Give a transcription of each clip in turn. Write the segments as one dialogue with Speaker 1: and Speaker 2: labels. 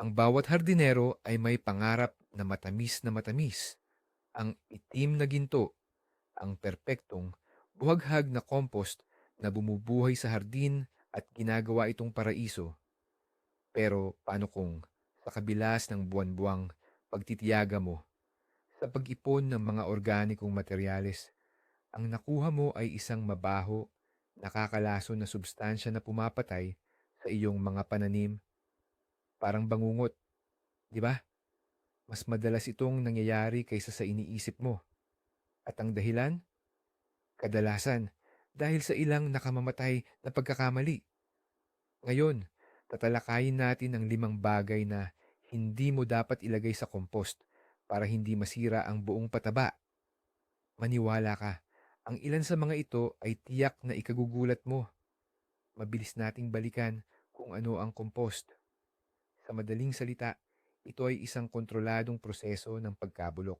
Speaker 1: Ang bawat hardinero ay may pangarap na matamis na matamis. Ang itim na ginto, ang perpektong, buhaghag na compost na bumubuhay sa hardin at ginagawa itong paraiso. Pero paano kung sa kabilas ng buwan-buwang pagtitiyaga mo, sa pag-ipon ng mga organikong materyales, ang nakuha mo ay isang mabaho, nakakalason na substansya na pumapatay sa iyong mga pananim, parang bangungot, di ba? Mas madalas itong nangyayari kaysa sa iniisip mo. At ang dahilan? Kadalasan, dahil sa ilang nakamamatay na pagkakamali. Ngayon, tatalakayin natin ang limang bagay na hindi mo dapat ilagay sa compost para hindi masira ang buong pataba. Maniwala ka, ang ilan sa mga ito ay tiyak na ikagugulat mo. Mabilis nating balikan kung ano ang compost. Sa madaling salita, ito ay isang kontroladong proseso ng pagkabulok.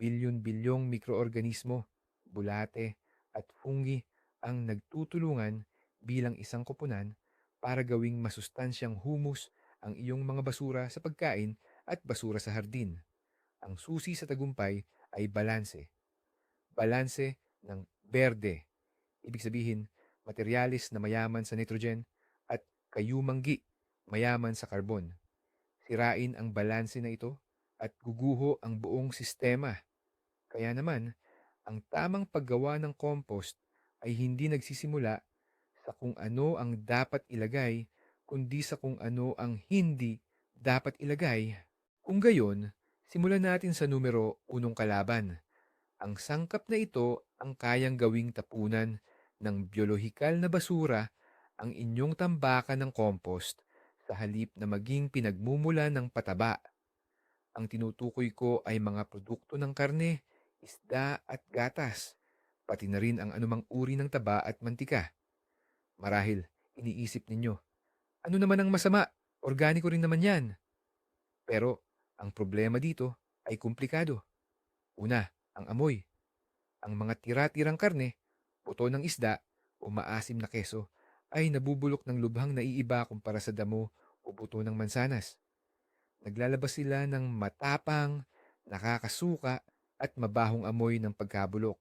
Speaker 1: Bilyon-bilyong mikroorganismo, bulate, at fungi ang nagtutulungan bilang isang koponan para gawing masustansyang humus ang iyong mga basura sa pagkain at basura sa hardin. Ang susi sa tagumpay ay balanse. Balanse ng berde. Ibig sabihin, materyales na mayaman sa nitrogen at kayumanggi, mayaman sa karbon. Sirain ang balanse na ito at guguho ang buong sistema. Kaya naman, ang tamang paggawa ng compost ay hindi nagsisimula sa kung ano ang dapat ilagay, kundi sa kung ano ang hindi dapat ilagay. Kung gayon, simulan natin sa numero unong kalaban. Ang sangkap na ito ang kayang gawing tapunan ng biolohikal na basura ang inyong tambakan ng compost sa halip na maging pinagmumula ng pataba. Ang tinutukoy ko ay mga produkto ng karne, isda at gatas, pati na rin ang anumang uri ng taba at mantika. Marahil, iniisip ninyo, ano naman ang masama? Organiko rin naman yan. Pero, ang problema dito ay komplikado. Una, ang amoy. Ang mga tira-tirang karne, puto ng isda o maasim na keso ay nabubulok ng lubhang naiiba kumpara sa damo o buto ng mansanas. Naglalabas sila ng matapang, nakakasuka at mabahong amoy ng pagkabulok.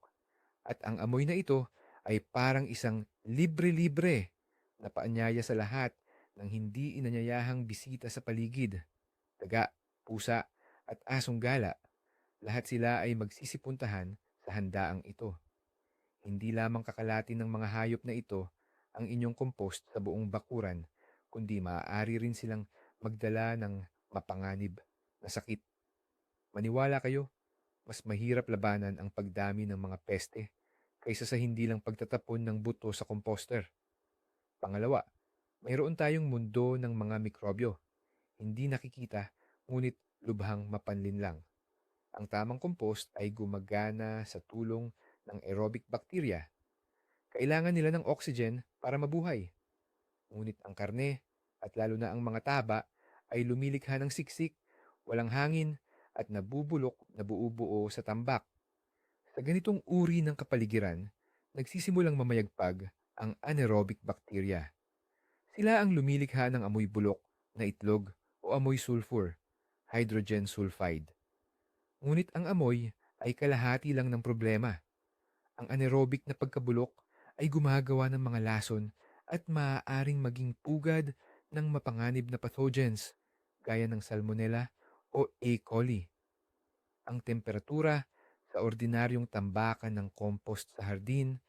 Speaker 1: At ang amoy na ito ay parang isang libre-libre na paanyaya sa lahat ng hindi inanyayahang bisita sa paligid. Daga, pusa at asong gala, lahat sila ay magsisipuntahan sa handaang ito. Hindi lamang kakalati ng mga hayop na ito ang inyong compost sa buong bakuran, kundi maaari rin silang magdala ng mapanganib na sakit. Maniwala kayo, mas mahirap labanan ang pagdami ng mga peste kaysa sa hindi lang pagtatapon ng buto sa composter. Pangalawa, mayroon tayong mundo ng mga mikrobyo. Hindi nakikita, ngunit lubhang mapanlin lang. Ang tamang compost ay gumagana sa tulong ng aerobic bacteria. Kailangan nila ng oxygen para mabuhay. Ngunit ang karne, at lalo na ang mga taba, ay lumilikha ng siksik, walang hangin, at nabubulok na buo-buo sa tambak. Sa ganitong uri ng kapaligiran, nagsisimulang mamayagpag ang anaerobic bacteria. Sila ang lumilikha ng amoy bulok na itlog o amoy sulfur, hydrogen sulfide. Ngunit ang amoy ay kalahati lang ng problema. Ang anaerobic na pagkabulok ay gumagawa ng mga lason at maaaring maging pugad ng mapanganib na pathogens gaya ng salmonella o E. coli. Ang temperatura sa ordinaryong tambakan ng compost sa hardin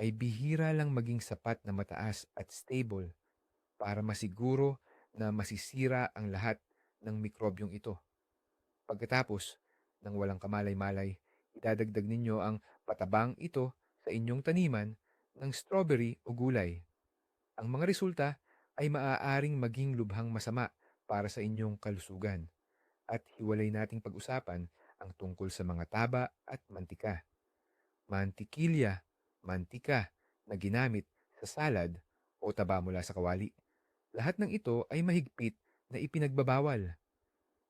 Speaker 1: ay bihira lang maging sapat na mataas at stable para masiguro na masisira ang lahat ng mikrobyong ito. Pagkatapos ng walang kamalay-malay, idadagdag ninyo ang patabang ito sa inyong taniman ng strawberry o gulay. Ang mga resulta ay maaaring maging lubhang masama para sa inyong kalusugan. At hiwalay nating pag-usapan ang tungkol sa mga taba at mantika. Mantikilya, mantika na ginamit sa salad o taba mula sa kawali. Lahat ng ito ay mahigpit na ipinagbabawal.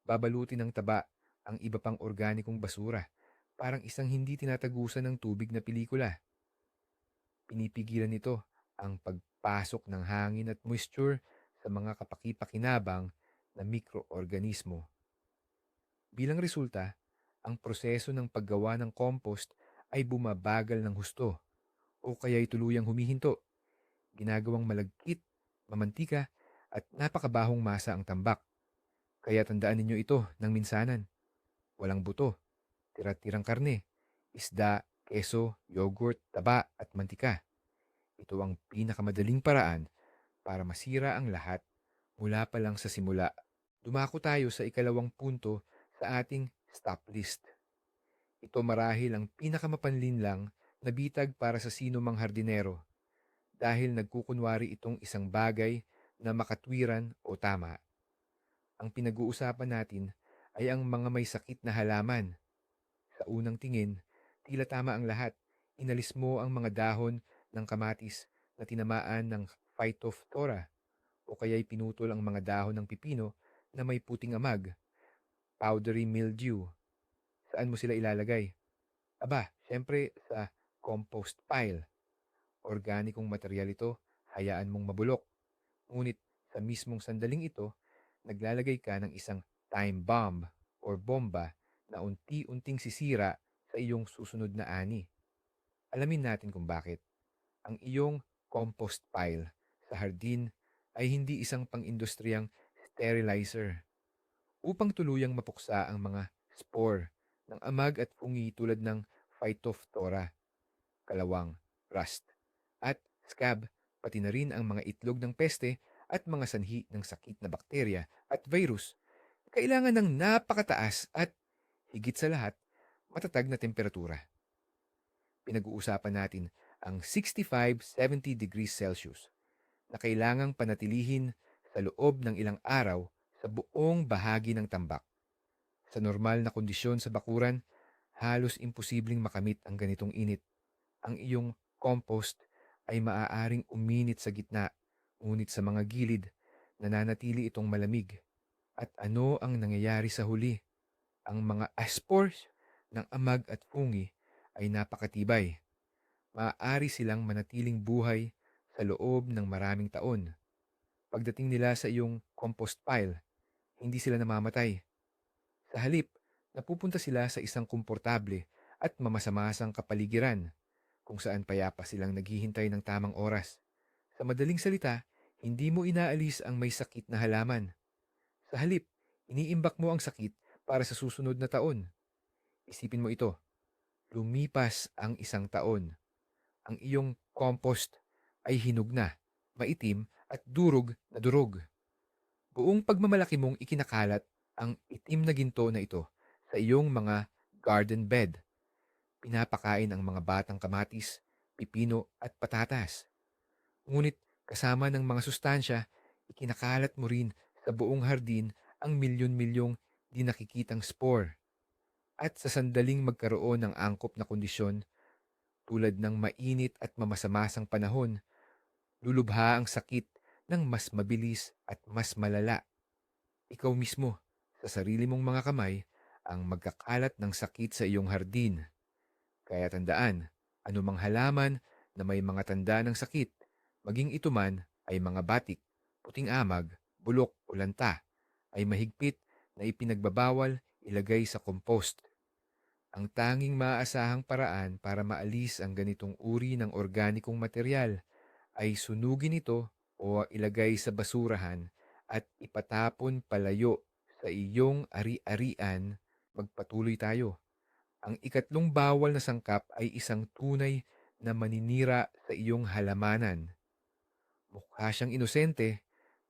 Speaker 1: Babalutin ng taba ang iba pang organikong basura, parang isang hindi tinatagusan ng tubig na pelikula. Pinipigilan nito ang pagpasok ng hangin at moisture sa mga kapakipakinabang na mikroorganismo. Bilang resulta, ang proseso ng paggawa ng compost ay bumabagal ng husto o kaya'y tuluyang humihinto. Ginagawang malagkit, mamantika at napakabahong masa ang tambak. Kaya tandaan ninyo ito ng minsanan. Walang buto, tira-tirang karne, isda, keso, yogurt, taba at mantika. Ito ang pinakamadaling paraan para masira ang lahat mula pa lang sa simula. Dumako tayo sa ikalawang punto sa ating stop list. Ito marahil ang pinakamapanlinlang na bitag para sa sino mang hardinero dahil nagkukunwari itong isang bagay na makatwiran o tama. Ang pinag-uusapan natin ay ang mga may sakit na halaman. Sa unang tingin, tila tama ang lahat. Inalis mo ang mga dahon ng kamatis na tinamaan ng phytophthora o kaya'y pinutol ang mga dahon ng pipino na may puting amag, powdery mildew. Saan mo sila ilalagay? Aba, syempre sa compost pile. Organikong material ito, hayaan mong mabulok. Ngunit sa mismong sandaling ito, naglalagay ka ng isang time bomb or bomba na unti-unting sisira sa iyong susunod na ani. Alamin natin kung bakit. Ang iyong compost pile sa hardin ay hindi isang pang-industriyang sterilizer. Upang tuluyang mapuksa ang mga spore ng amag at fungi tulad ng phytophthora, kalawang, rust, at scab, pati na rin ang mga itlog ng peste at mga sanhi ng sakit na bakterya at virus, kailangan ng napakataas at, higit sa lahat, matatag na temperatura. Pinag-uusapan natin ang 65-70 degrees Celsius na kailangang panatilihin sa loob ng ilang araw sa buong bahagi ng tambak. Sa normal na kondisyon sa bakuran, halos imposibleng makamit ang ganitong init. Ang iyong compost ay maaaring uminit sa gitna, ngunit sa mga gilid, nananatili itong malamig. At ano ang nangyayari sa huli? Ang mga spores ng amag at fungi ay napakatibay. Maaari silang manatiling buhay sa loob ng maraming taon. Pagdating nila sa iyong compost pile, hindi sila namamatay. Sa halip, napupunta sila sa isang komportable at mamasamasang kapaligiran kung saan payapa silang naghihintay ng tamang oras. Sa madaling salita, hindi mo inaalis ang may sakit na halaman. Sa halip, iniimbak mo ang sakit para sa susunod na taon. Isipin mo ito, lumipas ang isang taon. Ang iyong compost ay hinog na, maitim at durog na durog. Buong pagmamalaki mong ikinakalat ang itim na ginto na ito sa iyong mga garden bed. Pinapakain ang mga batang kamatis, pipino at patatas. Ngunit kasama ng mga sustansya, ikinakalat mo rin sa buong hardin ang milyon-milyong di nakikitang spore. At sa sandaling magkaroon ng angkop na kondisyon, tulad ng mainit at mamasamasang panahon, lulubha ang sakit ng mas mabilis at mas malala. Ikaw mismo, sa sarili mong mga kamay, ang magkakalat ng sakit sa iyong hardin. Kaya tandaan, anumang halaman na may mga tanda ng sakit, maging ito man ay mga batik, puting amag, bulok o lanta, ay mahigpit na ipinagbabawal ilagay sa compost. Ang tanging maaasahang paraan para maalis ang ganitong uri ng organikong material ay sunugin ito o ilagay sa basurahan at ipatapon palayo sa iyong ari-arian, magpatuloy tayo. Ang ikatlong bawal na sangkap ay isang tunay na maninira sa iyong halamanan. Mukha siyang inosente,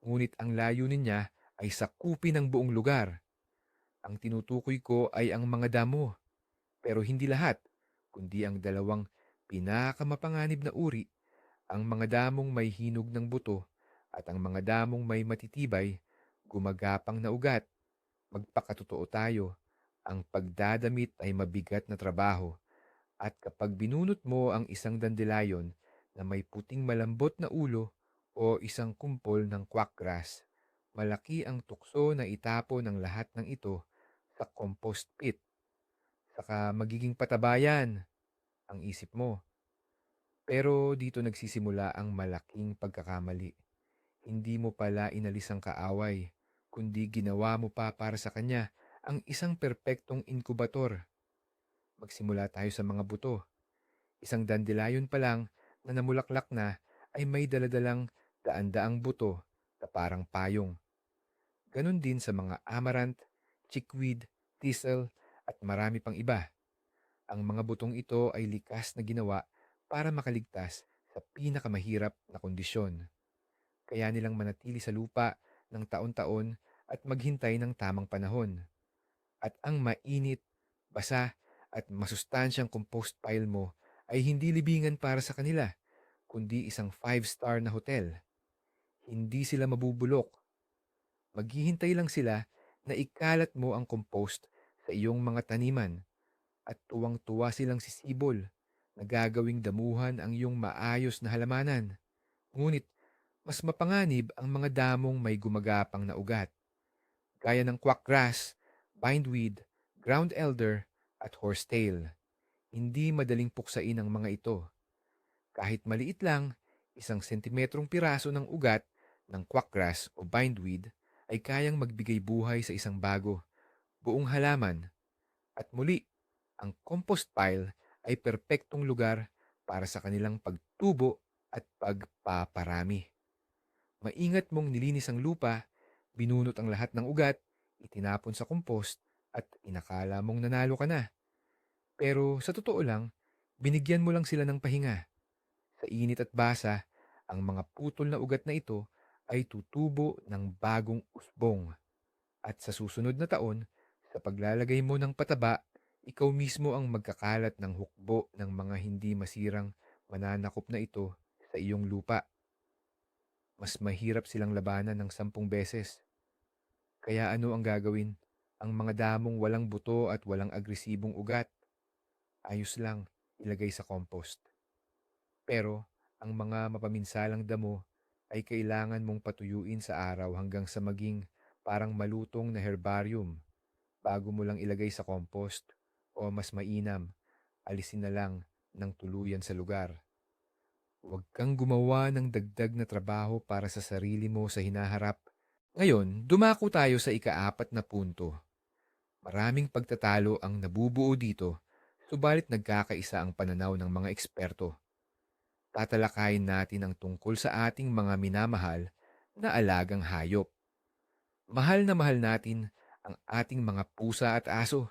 Speaker 1: ngunit ang layunin niya ay sakupin ang buong lugar. Ang tinutukoy ko ay ang mga damo, pero hindi lahat, kundi ang dalawang pinakamapanganib na uri, ang mga damong may hinog ng buto at ang mga damong may matitibay, gumagapang na ugat. Magpakatotoo tayo, ang pagdadamit ay mabigat na trabaho at kapag binunot mo ang isang dandelion na may puting malambot na ulo o isang kumpol ng quackgrass, malaki ang tukso na itapo ng lahat ng ito sa compost pit. Saka magiging patabayan ang isip mo. Pero dito nagsisimula ang malaking pagkakamali. Hindi mo pala inalis ang kaaway, kundi ginawa mo pa para sa kanya ang isang perpektong inkubator. Magsimula tayo sa mga buto. Isang dandelion pa lang na namulaklak na ay may daladalang daan-daang buto na parang payong. Ganon din sa mga amaranth, chickweed, thistle at marami pang iba. Ang mga butong ito ay likas na ginawa para makaligtas sa pinakamahirap na kondisyon. Kaya nilang manatili sa lupa ng taon-taon at maghintay ng tamang panahon. At ang mainit, basa at masustansyang compost pile mo ay hindi libingan para sa kanila, kundi isang five-star na hotel. Hindi sila mabubulok. Maghihintay lang sila na ikalat mo ang compost sa iyong mga taniman at tuwang-tuwa silang sisibol na gagawing damuhan ang iyong maayos na halamanan. Ngunit, mas mapanganib ang mga damong may gumagapang na ugat, gaya ng quackgrass, bindweed, ground elder, at horsetail. Hindi madaling puksain ang mga ito. Kahit maliit lang, isang sentimetrong piraso ng ugat ng quackgrass o bindweed ay kayang magbigay buhay sa isang bago, buong halaman. At muli, ang compost pile ay perpektong lugar para sa kanilang pagtubo at pagpaparami. Maingat mong nilinis ang lupa, binunot ang lahat ng ugat, itinapon sa compost at inakala mong nanalo ka na. Pero sa totoo lang, binigyan mo lang sila ng pahinga. Sa init at basa, ang mga putol na ugat na ito ay tutubo ng bagong usbong. At sa susunod na taon, sa paglalagay mo ng pataba, ikaw mismo ang magkakalat ng hukbo ng mga hindi masirang mananakop na ito sa iyong lupa. Mas mahirap silang labanan ng sampung beses. Kaya ano ang gagawin? Ang mga damong walang buto at walang agresibong ugat. Ayos lang, ilagay sa compost. Pero ang mga mapaminsalang damo ay kailangan mong patuyuin sa araw hanggang sa maging parang malutong na herbarium bago mo lang ilagay sa compost o mas mainam, alisin na lang ng tuluyan sa lugar. Huwag kang gumawa ng dagdag na trabaho para sa sarili mo sa hinaharap. Ngayon, dumako tayo sa ikaapat na punto. Maraming pagtatalo ang nabubuo dito, subalit nagkakaisa ang pananaw ng mga eksperto. Tatalakayin natin ang tungkol sa ating mga minamahal na alagang hayop. Mahal na mahal natin ang ating mga pusa at aso.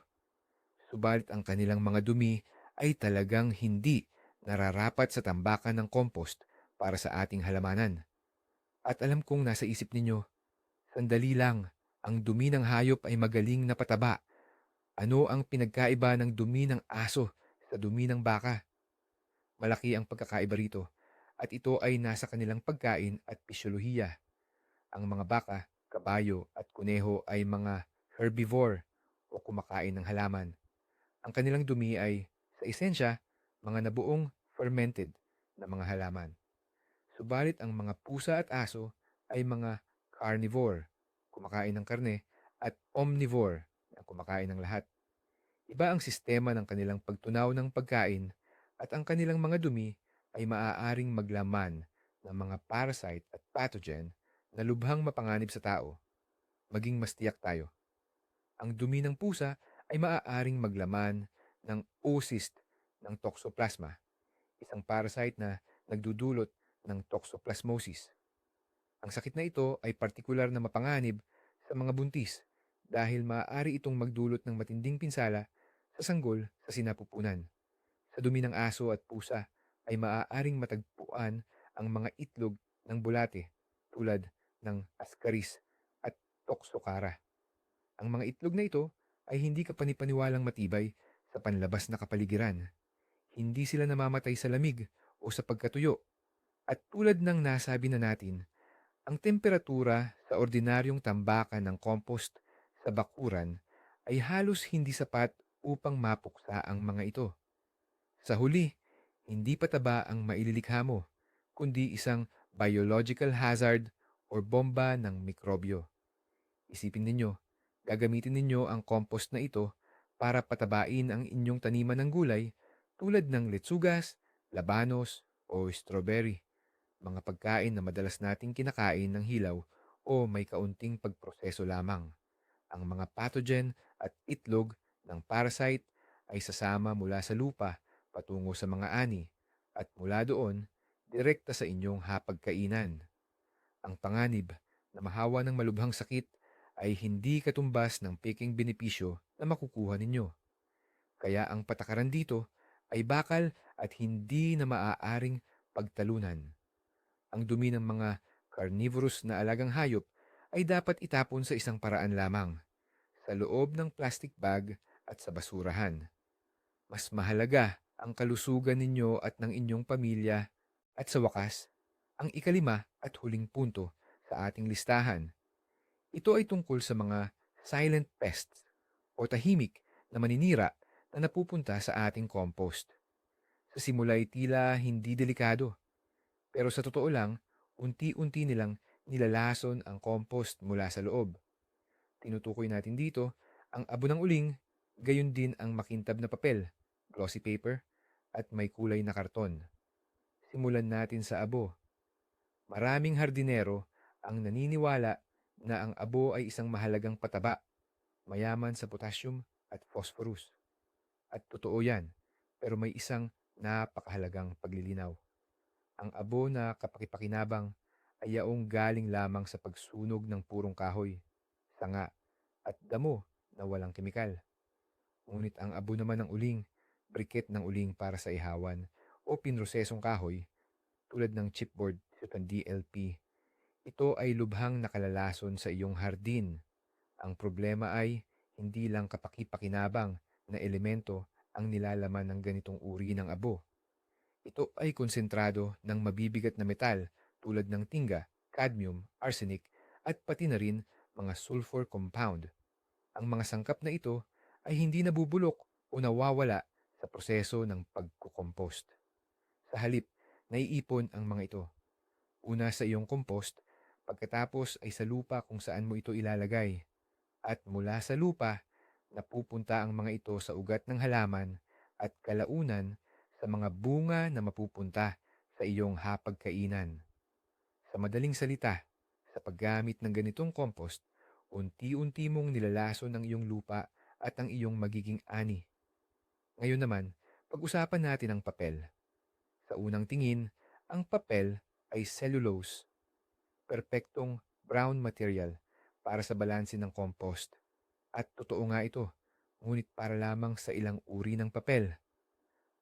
Speaker 1: Subalit ang kanilang mga dumi ay talagang hindi nararapat sa tambakan ng compost para sa ating halamanan. At alam kong nasa isip ninyo, sandali lang, ang dumi ng hayop ay magaling na pataba. Ano ang pinagkaiba ng dumi ng aso sa dumi ng baka? Malaki ang pagkakaiba rito at ito ay nasa kanilang pagkain at pisyolohiya. Ang mga baka, kabayo at kuneho ay mga herbivore o kumakain ng halaman. Ang kanilang dumi ay, sa esensya, mga nabuong fermented na mga halaman. Subalit ang mga pusa at aso ay mga carnivore, kumakain ng karne, at omnivore, na kumakain ng lahat. Iba ang sistema ng kanilang pagtunaw ng pagkain at ang kanilang mga dumi ay maaaring maglaman ng mga parasite at pathogen na lubhang mapanganib sa tao. Maging mas tiyak tayo. Ang dumi ng pusa ay maaaring maglaman ng oocyst ng toxoplasma, isang parasite na nagdudulot ng toxoplasmosis. Ang sakit na ito ay partikular na mapanganib sa mga buntis dahil maaari itong magdulot ng matinding pinsala sa sanggol sa sinapupunan. Sa dumi ng aso at pusa ay maaaring matagpuan ang mga itlog ng bulate tulad ng ascaris at toxocara. Ang mga itlog na ito ay hindi kapanipaniwalang matibay sa panlabas na kapaligiran. Hindi sila namamatay sa lamig o sa pagkatuyo. At tulad ng nasabi na natin, ang temperatura sa ordinaryong tambakan ng compost sa bakuran ay halos hindi sapat upang mapuksa ang mga ito. Sa huli, hindi pataba ang maililikha mo, kundi isang biological hazard or bomba ng mikrobyo. Isipin ninyo, Gagamitin ninyo ang compost na ito para patabain ang inyong taniman ng gulay tulad ng letsugas, labanos o strawberry, mga pagkain na madalas nating kinakain ng hilaw o may kaunting pagproseso lamang. Ang mga pathogen at itlog ng parasite ay sasama mula sa lupa patungo sa mga ani at mula doon, direkta sa inyong hapagkainan. Ang panganib na mahawa ng malubhang sakit ay hindi katumbas ng peking benepisyo na makukuha ninyo. Kaya ang patakaran dito ay bakal at hindi na maaaring pagtalunan. Ang dumi ng mga carnivorous na alagang hayop ay dapat itapon sa isang paraan lamang, sa loob ng plastic bag at sa basurahan. Mas mahalaga ang kalusugan ninyo at ng inyong pamilya at sa wakas, ang ikalima at huling punto sa ating listahan. Ito ay tungkol sa mga silent pests o tahimik na maninira na napupunta sa ating compost. Sa simula ay tila hindi delikado, pero sa totoo lang, unti-unti nilang nilalason ang compost mula sa loob. Tinutukoy natin dito ang abo ng uling, gayon din ang makintab na papel, glossy paper, at may kulay na karton. Simulan natin sa abo. Maraming hardinero ang naniniwala na ang abo ay isang mahalagang pataba, mayaman sa potassium at phosphorus. At totoo yan, pero may isang napakahalagang paglilinaw. Ang abo na kapakipakinabang ay yaong galing lamang sa pagsunog ng purong kahoy, sanga, at damo na walang kemikal. Ngunit ang abo naman ng uling, briket ng uling para sa ihawan o pinrosesong kahoy, tulad ng chipboard sa DLP, ito ay lubhang nakalalason sa iyong hardin. Ang problema ay hindi lang kapakipakinabang na elemento ang nilalaman ng ganitong uri ng abo. Ito ay konsentrado ng mabibigat na metal tulad ng tinga, cadmium, arsenic at pati na rin mga sulfur compound. Ang mga sangkap na ito ay hindi nabubulok o nawawala sa proseso ng pagkukompost. Sa halip, naiipon ang mga ito. Una sa iyong compost, pagkatapos ay sa lupa kung saan mo ito ilalagay. At mula sa lupa, napupunta ang mga ito sa ugat ng halaman at kalaunan sa mga bunga na mapupunta sa iyong hapagkainan. Sa madaling salita, sa paggamit ng ganitong compost, unti-unti mong nilalason ang iyong lupa at ang iyong magiging ani. Ngayon naman, pag-usapan natin ang papel. Sa unang tingin, ang papel ay cellulose, perpektong brown material para sa balanse ng compost. At totoo nga ito, ngunit para lamang sa ilang uri ng papel.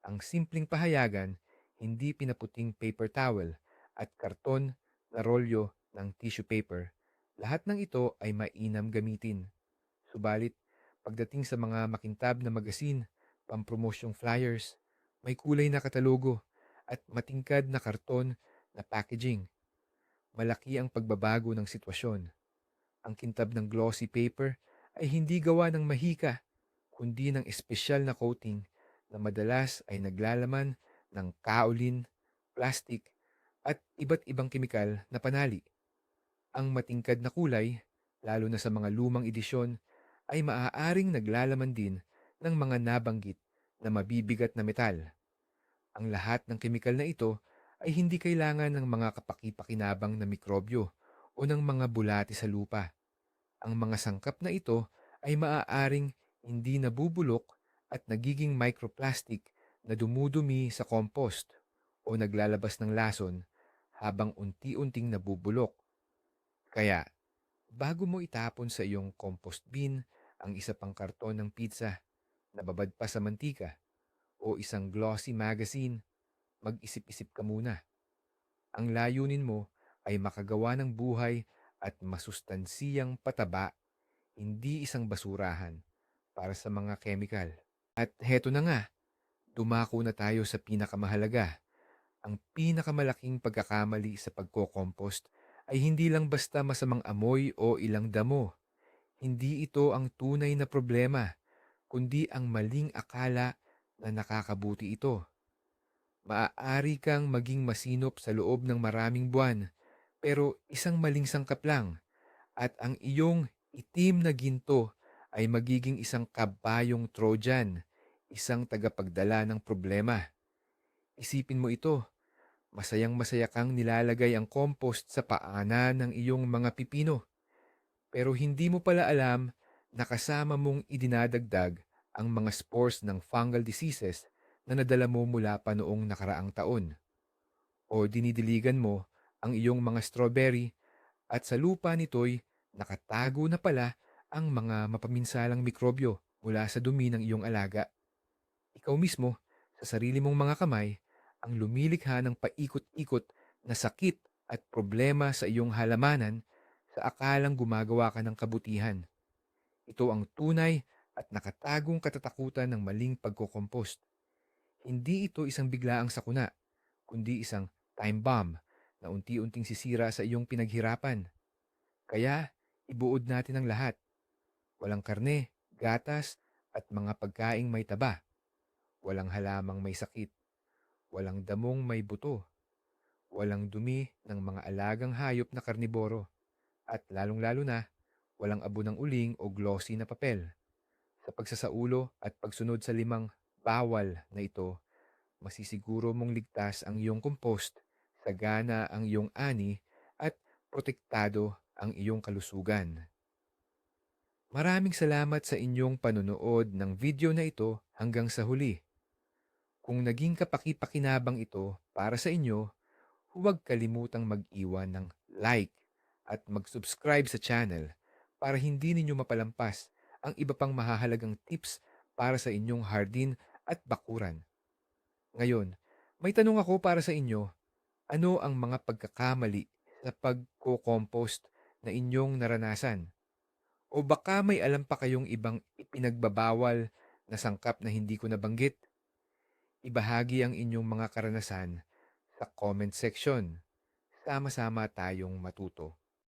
Speaker 1: Ang simpleng pahayagan, hindi pinaputing paper towel at karton na rolyo ng tissue paper, lahat ng ito ay mainam gamitin. Subalit, pagdating sa mga makintab na magasin, pampromosyong flyers, may kulay na katalogo at matingkad na karton na packaging. Malaki ang pagbabago ng sitwasyon. Ang kintab ng glossy paper ay hindi gawa ng mahika, kundi ng espesyal na coating na madalas ay naglalaman ng kaolin, plastic, at iba't ibang kemikal na panali. Ang matingkad na kulay, lalo na sa mga lumang edisyon, ay maaaring naglalaman din ng mga nabanggit na mabibigat na metal. Ang lahat ng kemikal na ito ay hindi kailangan ng mga kapakipakinabang na mikrobyo o ng mga bulati sa lupa. Ang mga sangkap na ito ay maaaring hindi nabubulok at nagiging microplastic na dumudumi sa compost o naglalabas ng lason habang unti-unting nabubulok. Kaya, bago mo itapon sa iyong compost bin ang isa pang karton ng pizza na babad pa sa mantika o isang glossy magazine, mag-isip-isip ka muna. Ang layunin mo ay makagawa ng buhay at masustansiyang pataba, hindi isang basurahan para sa mga chemical. At heto na nga, dumako na tayo sa pinakamahalaga. Ang pinakamalaking pagkakamali sa pagko-compost ay hindi lang basta masamang amoy o ilang damo. Hindi ito ang tunay na problema, kundi ang maling akala na nakakabuti ito. Maaari kang maging masinop sa loob ng maraming buwan, pero isang maling sangkap lang, at ang iyong itim na ginto ay magiging isang kabayong Trojan, isang tagapagdala ng problema. Isipin mo ito, Masayang masaya kang nilalagay ang compost sa paanan ng iyong mga pipino. Pero hindi mo pala alam na kasama mong idinadagdag ang mga spores ng fungal diseases na nadala mo mula pa noong nakaraang taon. O dinidiligan mo ang iyong mga strawberry at sa lupa nito'y nakatago na pala ang mga mapaminsalang mikrobyo mula sa dumi ng iyong alaga. Ikaw mismo, sa sarili mong mga kamay, ang lumilikha ng paikot-ikot na sakit at problema sa iyong halamanan sa akalang gumagawa ka ng kabutihan. Ito ang tunay at nakatagong katatakutan ng maling pagkokompost. Hindi ito isang biglaang sakuna, kundi isang time bomb na unti-unting sisira sa iyong pinaghirapan. Kaya, ibuod natin ang lahat. Walang karne, gatas, at mga pagkaing may taba. Walang halamang may sakit. Walang damong may buto. Walang dumi ng mga alagang hayop na karniboro. At lalong-lalo na, walang abo ng uling o glossy na papel. Sa pagsasaulo at pagsunod sa limang bawal na ito, masisiguro mong ligtas ang iyong compost, sagana ang iyong ani, at protektado ang iyong kalusugan. Maraming salamat sa inyong panonood ng video na ito hanggang sa huli. Kung naging kapaki-pakinabang ito para sa inyo, huwag kalimutang mag-iwan ng like at mag-subscribe sa channel para hindi ninyo mapalampas ang iba pang mahahalagang tips para sa inyong hardin at bakuran. Ngayon, may tanong ako para sa inyo. Ano ang mga pagkakamali sa pagko-compost na inyong naranasan? O baka may alam pa kayong ibang ipinagbabawal na sangkap na hindi ko nabanggit? Ibahagi ang inyong mga karanasan sa comment section. Sama-sama tayong matuto.